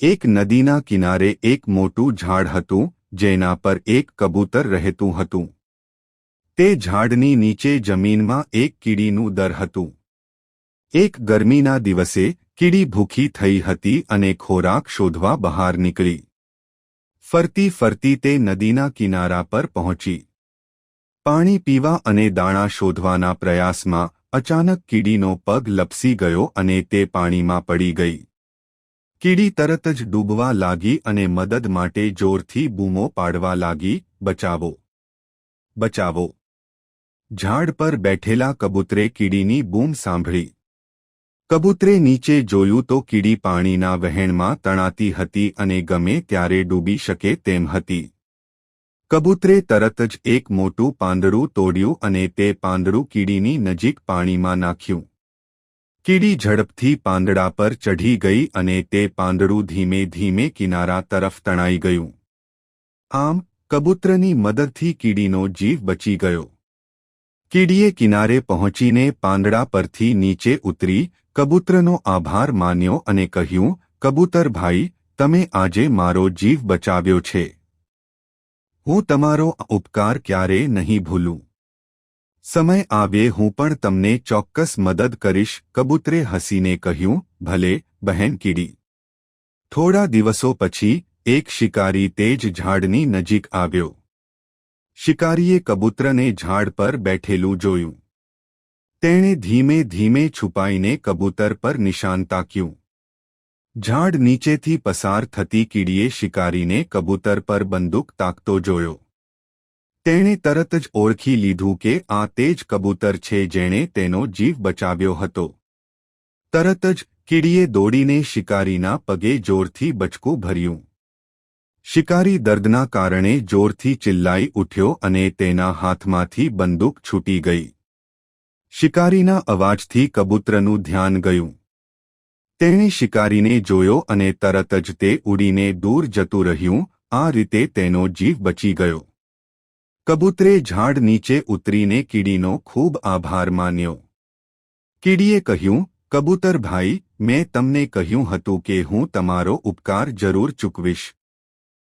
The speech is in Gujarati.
એક નદીના કિનારે એક મોટું ઝાડ હતું, જેના પર એક કબૂતર રહેતું હતું. તે ઝાડની નીચે જમીનમાં એક કીડીનું દર હતું. એક ગરમીના દિવસે, કીડી ભૂખી થઈ હતી અને ખોરાક શોધવા બહાર નીકળી. ફરતી ફરતી તે નદીના કિનારા પર પહોંચી. પાણી પીવા અને દાણા શોધવાના પ્રયાસમાં અચાનક કીડીનો પગ લપસી ગયો અને તે પાણીમાં પડી ગઈ. કીડી તરત જ ડૂબવા લાગી અને મદદ માટે જોરથી બૂમો પાડવા લાગી, બચાવો. બચાવો. ઝાડ પર બેઠેલા કબૂતરે કીડીની બૂમ સાંભળી. કબૂતરે નીચે જોયું તો કીડી પાણીના વહેણમાં તણાતી હતી અને ગમે ત્યારે ડૂબી શકે તેમ હતી. કબૂતરે તરત જ એક મોટું પાંદડું તોડ્યું અને તે પાંદડું કીડીની નજીક પાણીમાં નાખ્યું. કીડી ઝડપથી પાંદડા પર ચઢી ગઈ અને તે પાંદડું ધીમે ધીમે કિનારા તરફ તણાઈ ગયું. આમ, કબૂતરની મદદથી કીડીનો જીવ બચી ગયો. કીડીએ કિનારે પહોંચીને પાંદડા પરથી નીચે ઉતરી કબૂતરનો આભાર માન્યો અને કહ્યું, કબૂતર ભાઈ, તમે આજે મારો જીવ બચાવ્યો છે. હું તમારો ઉપકાર ક્યારેય નહીં ભૂલું. સમય આવે હું પણ તમને ચોક્કસ મદદ કરીશ, કબૂતરે હસીને કહ્યું, ભલે, બહેન કીડી. થોડા દિવસો પછી, એક શિકારી તે જ ઝાડની નજીક આવ્યો. શિકારીએ કબૂતરને ઝાડ પર બેઠેલું જોયું. તેણે ધીમે ધીમે છુપાઈને કબૂતર પર નિશાન તાક્યું. ઝાડ નીચેથી પસાર થતી કીડીએ શિકારીને કબૂતર પર બંદૂક તાકતો જોયો. તેણે તરત જ ઓળખી લીધું કે આ તે જ કબૂતર છે જેણે તેનો જીવ બચાવ્યો હતો. તરત જ કીડીએ દોડીને શિકારીના પગે જોરથી બચકું ભર્યું. શિકારી દર્દના કારણે જોરથી ચિલ્લાઈ ઉઠ્યો અને તેના હાથમાંથી બંદૂક છૂટી ગઈ. શિકારીના અવાજથી કબૂતરનું ધ્યાન ગયું. તેણે શિકારીને જોયો અને તરત જ તે ઉડીને દૂર જતું રહ્યું, આ રીતે તેનો જીવ બચી ગયો. કબૂતરે ઝાડ નીચે ઉતરીને કીડીનો ખૂબ આભાર માન્યો કીડીએ કહ્યું કબૂતર ભાઈ મેં તમને કહ્યું હતું કે હું તમારો ઉપકાર જરૂર ચૂકવીશ